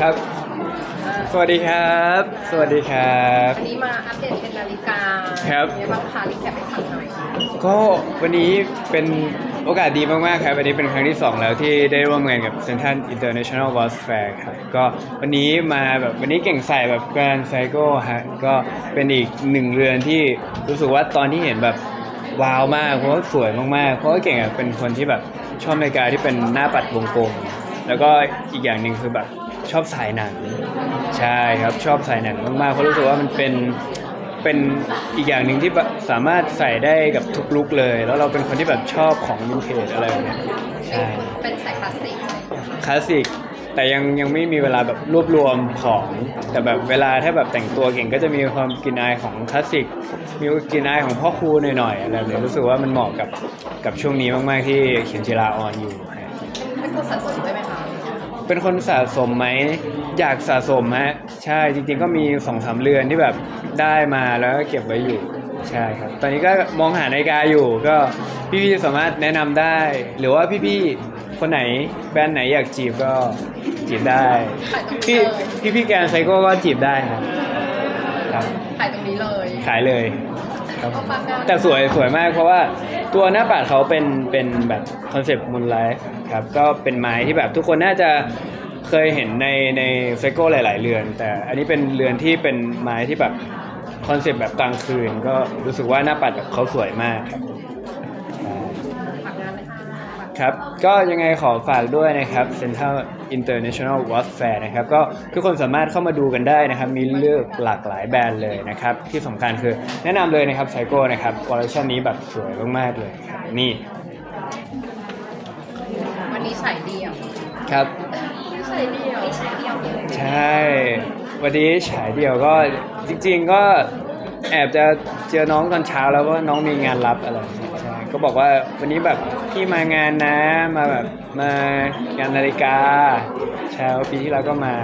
ครับ สวัสดีครับ สวัสดีครับ วันนี้มาอัปเดตเป็นนาฬิกาครับเป็นไงบ้างคะรีแคปให้ฟังหน่อยก็วันนี้เป็นโอกาสดีมากๆครับ วันนี้เป็นครั้งที่ 2 แล้วที่ได้ร่วมงานกับ Central International Watch Fair ครับ ก็วันนี้มาแบบวันนี้เก่งใส่แบบ Grand Cycle ฮะ ก็เป็นอีกหนึ่งเรือนที่รู้สึกว่าตอนที่เห็นแบบว้าวมาก เพราะว่าสวยมากๆ เพราะว่าเก่งอะเป็นคนที่แบบชอบนาฬิกาที่เป็นหน้าปัดวงกลม แล้วก็อีกอย่างหนึ่งคือแบบ ชอบสายหนัง ใช่ครับชอบสายหนังมากๆเพราะรู้สึกว่ามันเป็นเป็นอีกอย่างหนึ่งที่แบบสามารถใส่ได้กับทุกลุคเลย แล้วเราเป็นคนที่แบบชอบของวินเทจอะไรแบบเนี้ยใช่เป็นสายคลาสสิกอะไรอย่างเงี้ยคลาสสิกแต่ยังยังไม่มีเวลาแบบรวบรวมของ แต่แบบเวลาถ้าแบบแต่งตัวเก่งก็จะมีความกลินอายของคลาสสิกมีกลินอายของพ่อครูหน่อยๆอะไรแบบนี้รู้สึกว่ามันเหมาะกับกับช่วงนี้มากๆที่เขียนจิราออนอยู่ฮะเป็นคนสะสมด้วยไหมคะ เป็นคนสะสมไหมอยากสะสมฮะใช่จริงๆก็มีสองสามเรือนที่แบบได้มาแล้วก็เก็บไว้อยู่ใช่ครับ ตอนนี้ก็มองหานาฬิกาอยู่ก็พี่ๆสามารถแนะนำได้ หรือว่าพี่ๆคนไหนแบรนด์ไหนอยากจีบก็จีบได้ขายตรงนี้พี่เลยพี่พี่แกนไซโก้ก็จีบได้ครับครับขายตรงนี้เลย ขายเลย ครับเอาปากกาแต่สวยสวยมากเพราะว่าตัวหน้าปัดเขาเป็นเป็นแบบคอนเซปต์มูนไลฟ์ครับก็เป็นไม้ที่แบบทุกคนน่าจะเคยเห็นในในไซโก้หลาย ๆ เรือน แต่อันนี้เป็นเรือนที่เป็นไม้ที่แบบคอนเซปต์แบบกลางคืน ก็รู้สึกว่าหน้าปัดแบบเขาสวยมากครับ ครับ ก็ยังไงขอฝากด้วยนะครับ Central International Watch Fair นะครับ ก็ทุกคนสามารถเข้ามาดูกันได้นะครับ มีเลือกหลากหลายแบรนด์เลยนะครับ ที่สำคัญคือแนะนำเลยนะครับไซโก้นะครับคอลเลคชันนี้แบบสวยมากๆเลยครับนี่วันนี้ฉายเดียวครับฉายเดียวฉายเดียวเลยใช่ วันนี้ฉายเดียวก็จริง ๆ ก็แอบจะเจอน้องตอนเช้าแล้วว่าน้องมีงานรับอะไร ก็บอกว่าวันนี้แบบพี่มางานนะมาแบบมางานนาฬิกาใช่ว่าปีที่แล้วก็มา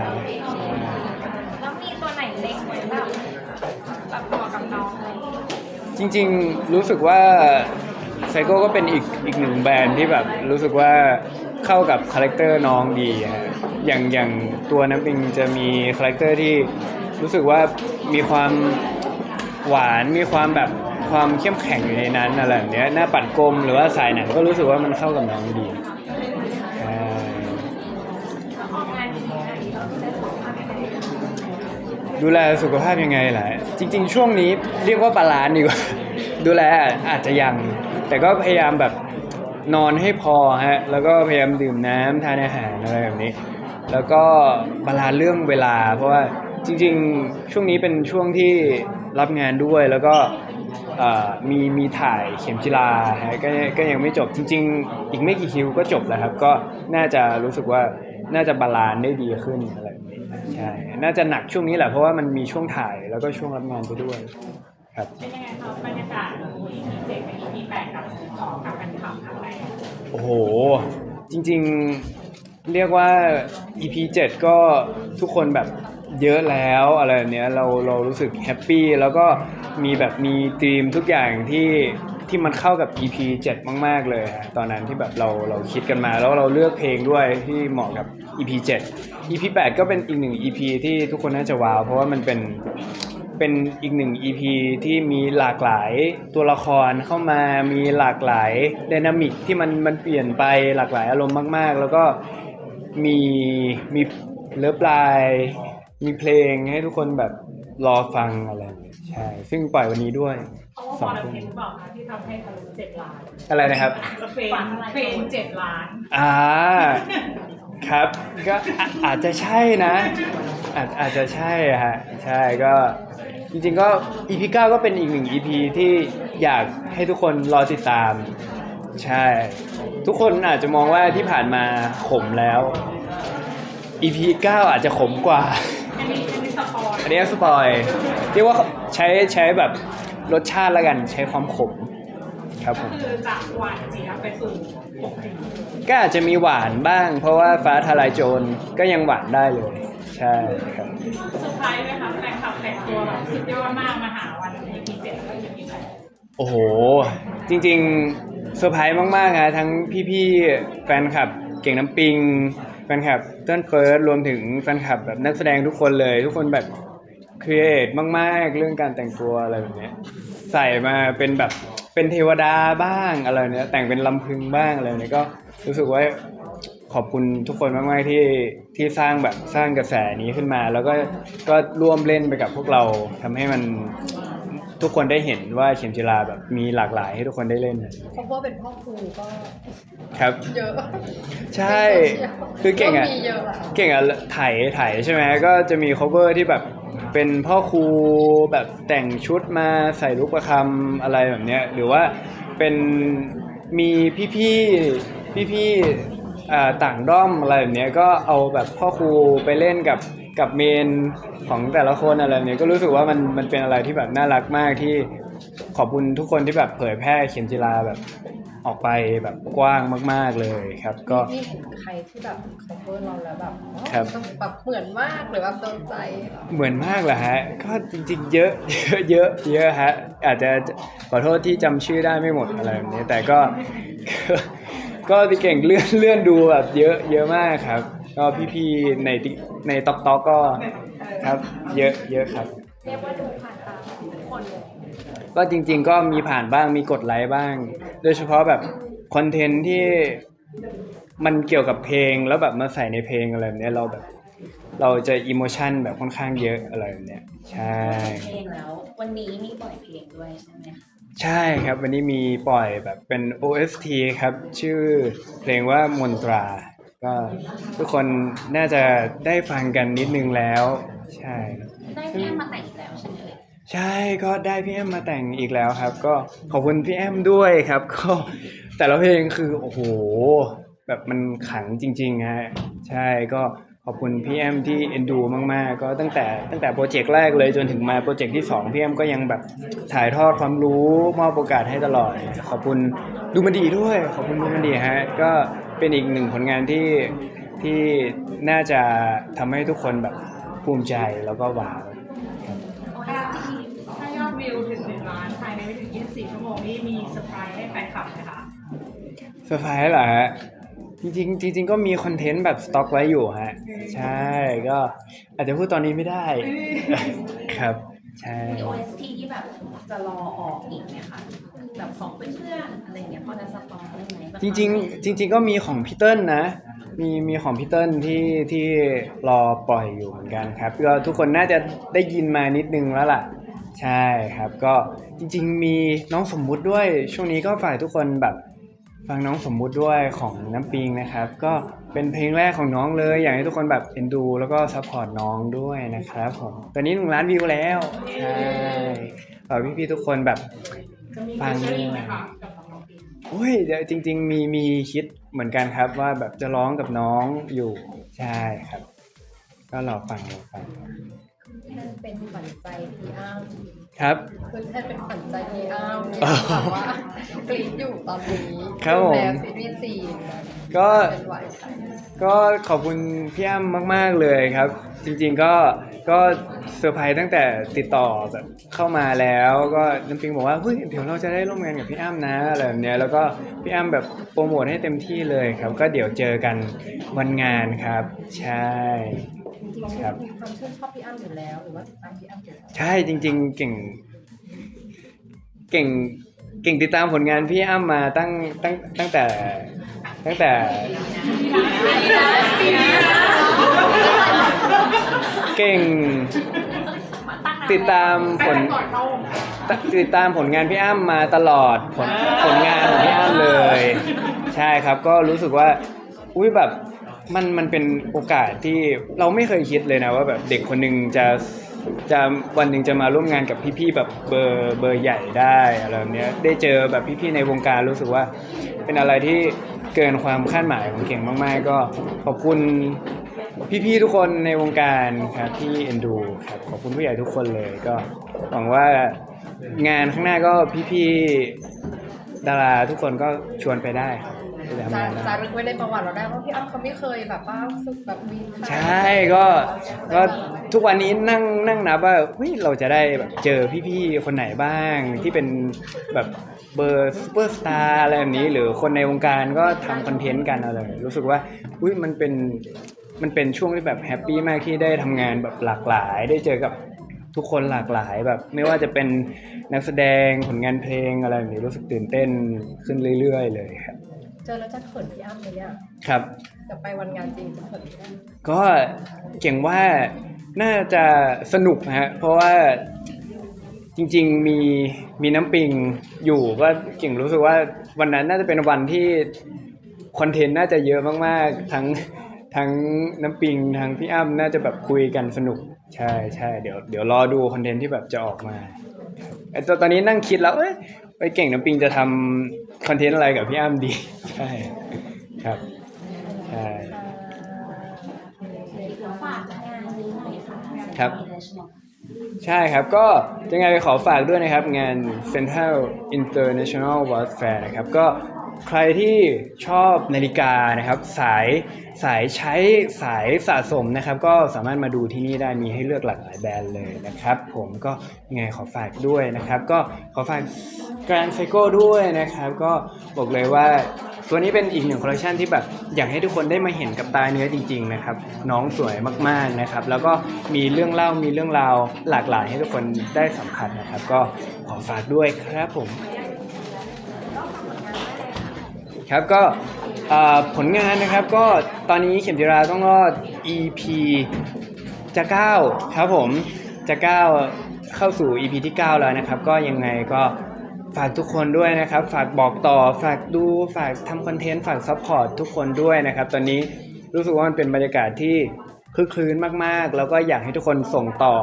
ใช่แล้วมีตัวไหนเล็กไหมแบบแบบเหมาะกับน้องอะไรอย่างเงี้ยจริงๆรู้สึกว่าไซโก้ก็เป็นอีกอีกหนึ่งแบรนด์ที่แบบรู้สึกว่าเข้ากับคาแรคเตอร์น้องดีฮะอย่างอย่างตัวน้ำปิงจะมีคาแรคเตอร์ที่รู้สึกว่ามีความหวานมีความแบบ ความเข้มแข็งอยู่ในนั้นอะไรแบบเนี้ยหน้าปัดกลมหรือว่าสายหนังก็รู้สึกว่ามันเข้ากับน้องดีใช่ดูแลสุขภาพยังไงล่ะจริง ๆ ช่วงนี้เรียกว่าบาลานซ์ดีกว่าดูแลอาจจะยัง แต่ก็พยายามแบบนอนให้พอฮะแล้วก็พยายามดื่มน้ำทานอาหารอะไรแบบนี้ แล้วก็บาลานซ์เรื่องเวลา เพราะว่าจริง ๆ ช่วงนี้เป็นช่วงที่รับงานด้วยแล้วก็ มีมีถ่ายเข็มจิลาฮะก็ก็ยังไม่จบจริง ๆ อีกไม่กี่คิวก็จบแล้วครับ ก็น่าจะรู้สึกว่าน่าจะบาลานซ์ได้ดีขึ้นอะไรแบบนี้ใช่น่าจะหนักช่วงนี้แหละเพราะว่ามันมีช่วงถ่ายแล้วก็ช่วงรับงานไปด้วยครับเป็นยังไงครับบรรยากาศของ EP เจ็ดกับ EP แปดกับของกับกันข่าวครั้งแรกโอ้โห จริง ๆเรียกว่า EP 7 ก็ทุกคนแบบเยอะแล้วอะไรแบบเนี้ยเราเรารู้สึกแฮปปี้แล้วก็ มีแบบมีธีมทุกอย่างที่ที่มันเข้ากับ EP 7 มาก ๆ เลยฮะตอนนั้นที่แบบเราเราคิดกันมา แล้วเราเลือกเพลงด้วยที่เหมาะกับ EP 7 EP 8 ก็เป็นอีกหนึ่ง EP ที่ทุกคนน่าจะว้าว เพราะว่ามันเป็นเป็นอีกหนึ่ง EP ที่มีหลากหลายตัวละครเข้ามามีหลากหลายไดนามิกที่มันมันเปลี่ยนไปหลากหลายอารมณ์มาก ๆ แล้วก็มีมีเลิฟไลน์มีเพลงให้ทุกคนแบบรอฟังอะไร ใช่ ซึ่งปล่อยวันนี้ด้วย เพราะว่าสบอองลทุ่มเพนบอกนะที่ทำให้ทะลุเจ็ดล้านอะไรนะครับเฟนเฟนเจ็ดล้าน อ่า ครับ ก็อะอาจจะใช่นะอาจอาจจะใช่อะฮะ ใช่ก็ จริงๆก็ EP 9ก็เป็นอีกหนึ่ง EP ที่อยากให้ทุกคนรอติดตาม ใช่ ทุกคนอาจจะมองว่าที่ผ่านมาขมแล้ว EP 9อาจจะขมกว่าอันนี้อันนี้สป อยอันนี้สปอยเรียกว่าใช้ใช้แบบรสชาติแล้วกันใช้ความขมครับผมคือจากหวานเจี๊ยบไปสู่ปกติก็อาจจะมีหวานบ้าง เพราะว่าฟ้าทลายโจรก็ยังหวานได้เลย ใช่ครับเซอร์ไพรส์ไหมคะแฟนคลับแต่งตัวแบบสุดยอดมากมาหาวัน EP เจ็ดแล้วก็ EP แปดโอ้โห จริงๆเซอร์ไพรส์มากๆนะทั้งพี่ๆแฟนคลับเก่งน้ำปิงแฟนคลับเต้นเฟิร์สรวมถึงแฟนคลับแบบนักแสดงทุกคนเลย ทุกคนแบบ ครีเอทมากๆ เรื่องการแต่งตัวอะไรแบบเนี้ยใส่มาเป็นแบบเป็นเทวดาบ้างอะไรเนี้ยแต่งเป็นลำพึงบ้างอะไรเนี้ยก็รู้สึกว่าขอบคุณทุกคนมากๆที่ที่สร้างแบบสร้างกระแสนี้ขึ้นมา แล้วก็ก็ร่วมเล่นไปกับพวกเราทำให้มันทุกคนได้เห็นว่าเข็มจิราแบบมีหลากหลายให้ทุกคนได้เล่นเพราะว่าเป็นพ่อครูก็ครับเยอะใช่คือเก่งอะมีเยอะอะเก่งอะไถไถใช่ไหมก็จะมี cover ที่แบบ เป็นพ่อครูแบบแต่งชุดมาใส่ลูกประคำอะไรแบบเนี้ยหรือว่าเป็นมีพี่ๆพี่ๆอ่ต่างด้อมอะไรแบบเนี้ยก็เอาแบบพ่อครูไปเล่นกับกับเมนของแต่ละคนอะไรเนี้ยก็รู้สึกว่ามันมันเป็นอะไรที่แบบน่ารักมากที่ขอบคุณทุกคนที่แบบเผยแพร่เข็มจีราแบบ ออกไปแบบกว้างมาก ๆเลยครับก็นี่เห็นใครที่แบบ cover เราแล้วแบบอ๋อครับ ต้องแบบเหมือนมากหรือแบบโดนใจเหมือนมากเหรอฮะ ก็จริงๆเยอะเยอะ เยอะ เยอะฮะ อาจจะขอโทษที่จำชื่อได้ไม่หมดอะไรแบบนี้ แต่ก็ ก็พี่เก่งเลื่อนเลื่อนดูแบบเยอะเยอะมากครับ ก็พี่ๆใน Tik- ในต็อกต็อกก็ครับ เยอะเยอะครับ เรียกว่าดูผ่านตาทุกคนเลยก็จริงๆ ก็มีผ่านบ้างมีกดไลค์บ้าง โดยเฉพาะแบบคอนเทนต์ที่มันเกี่ยวกับเพลงแล้วแบบมาใส่ในเพลงอะไรแบบเนี้ยเราแบบ เราจะอิโมชันแบบค่อนข้างเยอะอะไรแบบเนี้ยใช่ เพลงแล้ว วันนี้มีปล่อยเพลงด้วยใช่ไหมคะใช่ครับวันนี้มีปล่อยแบบเป็น OST ครับ ชื่อเพลงว่ามนตรา ก็ทุกคนน่าจะได้ฟังกันนิดนึงแล้ว ใช่ ได้พี่แอมมาแต่งอีกแล้วใช่ไหมเอ่ย ใช่ก็ได้พี่แอมมาแต่งอีกแล้วครับ ก็ขอบคุณพี่แอมด้วยครับ ก็แต่ละเพลงคือโอ้โหแบบมันขังจริงๆฮะใช่ก็ขอบคุณพี่แอมที่เอ็นดูมากๆ ก็ตั้งแต่ตั้งแต่โปรเจกต์แรกเลยจนถึงมาโปรเจกต์ที่สองพี่แอมก็ยังแบบถ่ายทอดความรู้มอบโอกาสให้ตลอด ขอบคุณดูมันดีด้วย ขอบคุณดูมันดีฮะก็เป็นอีกหนึ่งผลงานที่ที่น่าจะทำให้ทุกคนแบบภูมิใจแล้วก็ว้าว ถ้าถ้ายอดวิวถึงหนึ่งล้านภายในไม่ถึง 24 ชั่วโมงนี่มีเซอร์ไพรส์ให้แฟนคลับไหมคะเซอร์ไพรส์เหรอฮะจริงๆจริง ๆ ก็มีคอนเทนต์แบบสต็อกไว้อยู่ฮะ ใช่ก็อาจจะพูดตอนนี้ไม่ได้ ครับ ใช่ มี OST ที่แบบจะรอออกอีกไหมคะแบบของเพื่อนๆอะไรอย่างเงี้ยพอจะสปอยได้ไหมจริงๆจริง ๆ ก็มีของพี่เติ้ลนะ มีมีของพี่เติ้ลที่ที่รอปล่อยอยู่เหมือนกันครับก็ทุกคนน่าจะได้ยินมานิดนึงแล้วล่ะ ใช่ครับก็จริง ๆ มีน้องสมมุติด้วย ช่วงนี้ก็ฝ่ายทุกคนแบบฟังน้องสมมุติด้วยของน้ำปิงนะครับ ก็เป็นเพลงแรกของน้องเลย อยากให้ทุกคนแบบเอ็นดู แล้วก็ซัพพอร์ตน้องด้วยนะครับผมตอนนี้หนึ่งล้านวิวแล้วใช่ฝากพี่ๆทุกคนแบบจะมีฟังด้เจอริ่งไหวมยคะกับน้องๆปีโอ้ยเดี๋ยวจริง ๆ มีมีคิดเหมือนกันครับว่าแบบจะร้องกับน้องอยู่ใช่ครับ ก็รอฟังรอฟัง ท่านเป็นขวัญใจพี่อ้ำครับ คือท่านเป็นขวัญใจพี่อ้ำเนี่ยอ๋อแบบว่ากรี๊ดอยู่ตอนนี้ครับผม แล้วซีรีส์สี่ก็เป็นหวานใจก็ขอบคุณพี่อ้ำมาก ๆเลยครับ จริงๆก็ก็เซอร์ไพรส์ตั้งแต่ติดต่อแบบเข้ามาแล้วก็น้ำปิงบอกว่าเฮ้ยเดี๋ยวเราจะได้ร่วมงานกับพี่อ้ำนะอะไรแบบเนี้ยแล้วก็พี่อ้ำแบบโปรโมทให้เต็มที่เลยครับ ก็เดี๋ยวเจอกันวันงานครับ ใช่ จริงๆครับมีความชื่นชอบพี่อ้ำอยู่แล้วหรือว่าติดตามพี่อ้ำอยู่แล้วใช่จริง ๆ เก่ง เก่งเก่งติดตามผลงานพี่อ้ำมาตั้งตั้งตั้งแต่ ตั้งแต่ เก่งติดตามผลก่อนเข้าวงการติดตามผลงานพี่อ้ำมาตลอดผลผลงานของพี่อ้ำเลย ใช่ครับก็รู้สึกว่า อุ้ยแบบ มันมันเป็นโอกาสที่เราไม่เคยคิดเลยนะว่าแบบเด็กคนหนึ่งจะจะวันหนึ่งจะมาร่วมงานกับพี่ๆแบบเบอร์เบอร์ใหญ่ได้อะไรแบบเนี้ยได้เจอแบบพี่ๆในวงการรู้สึกว่า เป็นอะไรที่เกินความคาดหมายของเก่งมากๆ ก็ขอบคุณพี่ๆทุกคนในวงการครับที่เอ็นดูครับขอบคุณผู้ใหญ่ทุกคนเลยก็หวังว่างานข้างหน้าก็พี่ๆดาราทุกคนก็ชวนไปได้ครับ จะทำจางานได้จารึกไว้ในประวัติเราได้ว่าพี่อ้ำเขาไม่เคยแบบว่าฝึกแบบมีใช่ก็ก็ทุกวันนี้นั่งนั่งนับว่าเฮ้ยเราจะได้แบบเจอพี่ๆคนไหนบ้างที่เป็นแบบเบอร์ซูเปอร์สตาร์อะไรแบบนี้หรือคนในวงการก็ทำคอนเทนต์กันอะไรรู้สึกว่าอุ้ยมันเป็นมันเป็นช่วงที่แบบแฮปปี้มากที่ได้ทำงานแบบหลากหลาย ได้เจอกับทุกคนหลากหลายแบบ ไม่ว่าจะเป็นนักแสดงผลงานเพลงอะไรแบบนี้รู้สึกตื่นเต้นขึ้นเรื่อย ๆ เลยครับ เจอแล้วจะเขินพี่อ้ำไหมเนี่ยครับจะไปวันงานจริงจะเขินพี่อ้ำก็เก่งว่าน่าจะสนุกนะฮะเพราะว่าจริง ๆมีมีน้ำปิงอยู่ก็เก่งรู้สึกว่าวันนั้นน่าจะเป็นวันที่คอนเทนต์น่าจะเยอะมากๆ ทั้งทั้งน้ำปิงทั้งพี่อ้ำน่าจะแบบคุยกันสนุก ใช่ใช่เดี๋ยวเดี๋ยวรอดูคอนเทนต์ที่แบบจะออกมาไอ้ตัวตอนนี้นั่งคิดแล้วเอ้ย ไปเก่งน้ำปิงจะทำคอนเทนต์อะไรกับพี่อ้ำดี ใช่ครับใช่ ฝากงานนี้หน่อยค่ะครับ ใช่ครับก็ยังไงขอฝากด้วยนะครับ งาน Central International World Fair นะครับ ก็ ใครที่ชอบนาฬิกานะครับ สายสายใช้สายสะสมนะครับ ก็สามารถมาดูที่นี่ได้มีให้เลือกหลากหลายแบรนด์เลยนะครับ ผมก็ยังไงขอฝากด้วยนะครับ ก็ขอฝาก Grand s e c o ด้วยนะครับ ก็บอกเลยว่าตัวนี้เป็นอีกหนึ่งคอลเลคชันที่แบบอยากให้ทุกคนได้มาเห็นกับตาเนื้อจริง ๆ นะครับ น้องสวยมากๆนะครับ แล้วก็มีเรื่องเล่ามีเรื่องราวหลากหลายให้ทุกคนได้สัมผัสนะครับ ก็ขอฝากด้วยครับผม ครับก็ผลงานนะครับก็ตอนนี้เข็มจิราต้องรอด EP จะ 9 ครับผมจะ 9 เข้าสู่ EP ที่ 9 แล้วนะครับ ก็ยังไงก็ฝากทุกคนด้วยนะครับ ฝากบอกต่อฝากดูฝากทำคอนเทนต์ฝากซัพพอร์ตทุกคนด้วยนะครับ ตอนนี้รู้สึกว่ามันเป็นบรรยากาศที่คึกคืนมากๆ แล้วก็อยากให้ทุกคนส่งต่อ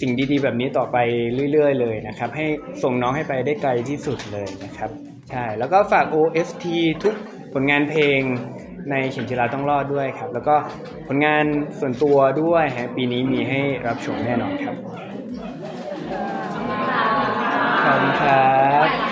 สิ่งดีๆ แบบนี้ต่อไปเรื่อย ๆ เลยนะครับ ให้ส่งน้องให้ไปได้ไกลที่สุดเลยนะครับ ใช่ แล้วก็ฝาก OST ทุกผลงานเพลงในเข็มจิราต้องรอดด้วยครับ แล้วก็ผลงานส่วนตัวด้วยฮะปีนี้มีให้รับชมแน่นอนครับ ขอบคุณครับเสิร์ฟวิดีขโออบไหคุนณครับได้ครับ